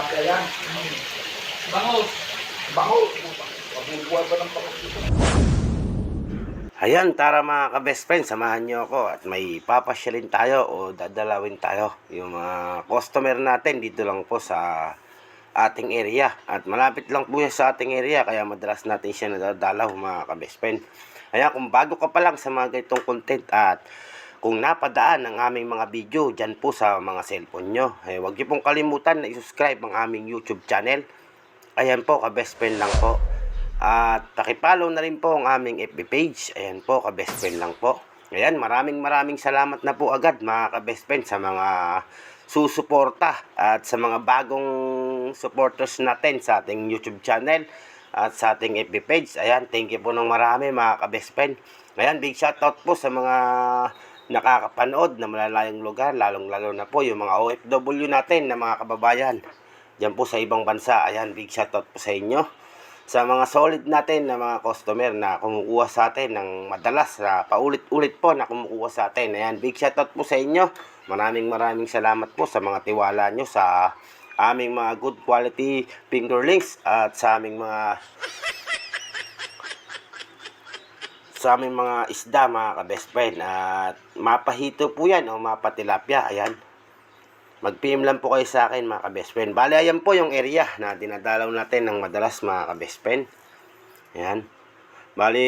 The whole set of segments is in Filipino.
tilapia yan. Bango. Bango. Mabubuhay ba ng dito? Ayan, tara mga ka-best friend, samahan nyo ako at may papasyalin tayo o dadalawin tayo yung mga customer natin dito lang po sa ating area. At malapit lang po yan sa ating area kaya madalas natin siya nadadalaw mga ka-best friend. Ayan, kung bago ka pa lang sa mga ganitong content at kung napadaan ang aming mga video dyan po sa mga cellphone nyo, eh, huwag niyo pong kalimutan na i-subscribe ang aming YouTube channel. Ayan po, ka-best friend lang po. At pakipollow na rin po ang aming FB page. Ayan po, ka-best friend lang po. Ayan, maraming maraming salamat na po agad mga ka-best friend sa mga susuporta at sa mga bagong supporters natin sa ating YouTube channel at sa ating FB page. Ayan, thank you po ng marami mga ka-best friend. Ayan, big shoutout po sa mga nakakapanood na malalayong lugar, lalong-lalo na po yung mga OFW natin na mga kababayan. Diyan po sa ibang bansa. Ayan, big shoutout po sa inyo sa mga solid natin na mga customer na kumukuha sa atin ng madalas na paulit-ulit po na kumukuha sa atin. Ayan, big shoutout po sa inyo. Maraming maraming salamat po sa mga tiwala nyo sa aming mga good quality fingerlings at sa aming mga sa aming mga isda mga ka-best friend at mapahito po yan o mapatilapia ayan mag-PM lang po kayo sa akin mga ka-best friend. Bale, ayan po yung area na dinadalaw natin ng madalas mga ka-best friend. Ayan. Bale,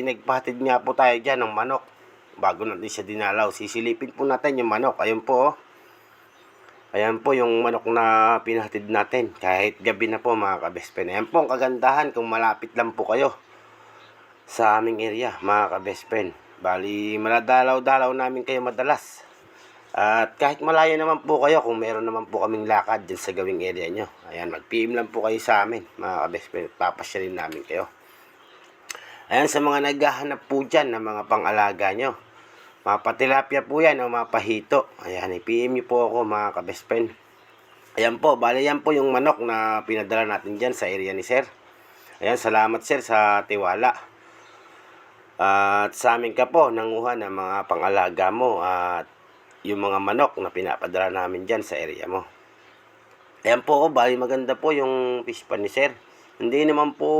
nagpahatid nga po tayo dyan ng manok. Bago natin siya dinalaw, sisilipin po natin yung manok. Ayan po. oh. Ayan po yung manok na pinahatid natin. Kahit gabi na po mga ka-best friend. Ayan po ang kagandahan kung malapit lang po kayo sa aming area mga ka-best friend. Bali, maladalaw-dalaw namin kayo madalas. At kahit malayo naman po kayo, kung meron naman po kaming lakad dyan sa gawing area nyo. Ayan, mag-PM lang po kayo sa amin, mga kabest friend. Papasyalin namin kayo. Ayan, sa mga naghahanap po dyan ng mga pang-alaga nyo. Mga patilapia po yan o mga pahito. Ayan, i-PM nyo po ako mga kabest friend. Ayan po, bali yan po yung manok na pinadala natin dyan sa area ni Sir. Ayan, salamat Sir sa tiwala. At sa amin ka po, nanguha ng mga pang-alaga mo at yung mga manok na pinapadala namin dyan sa area mo. Ayan po, oh, bali maganda po yung fish pan ni sir. Hindi naman po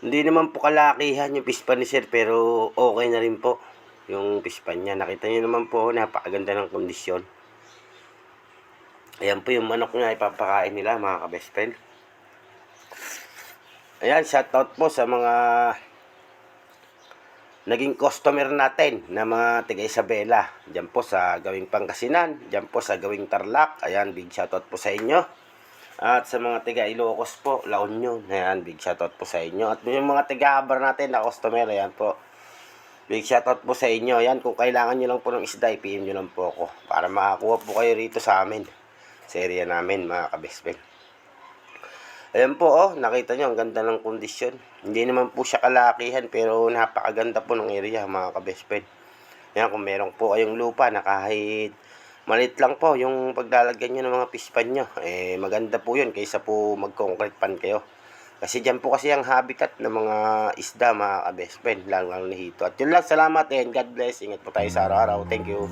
hindi naman po kalakihan yung fish pan ni sir pero okay na rin po yung fish pan niya. Nakita niyo naman po, napakaganda ng kondisyon. Ayan po yung manok na ipapakain nila mga ka-best friend. Ayan, shoutout po sa mga naging customer natin na mga tiga Isabela. Diyan po sa gawing Pangasinan, diyan po sa gawing Tarlac. Ayan, big shoutout po sa inyo. At sa mga tiga Ilocos po, La Union. Ayan, big shoutout po sa inyo. At yung mga tiga Abar natin na customer, ayan po. Big shoutout po sa inyo. Ayan, kung kailangan nyo lang po ng isda, i-PM nyo lang po ako. Para makakuha po kayo rito sa amin. Sa area namin, mga kabesbeng. Ayan po, oh, nakita nyo, ang ganda ng kondisyon. Hindi naman po siya kalakihan, pero napakaganda po ng area, mga ka-best friend. Ayan, kung meron po kayong lupa na kahit malit lang po yung paglalagyan nyo ng mga pispan nyo, eh, maganda po yun kaysa po mag-concrete pan kayo. Kasi dyan po kasi ang habitat ng mga isda, mga ka-best friend, Hito. At yun lang, salamat and God bless. Ingat po tayo sa araw-araw. Thank you.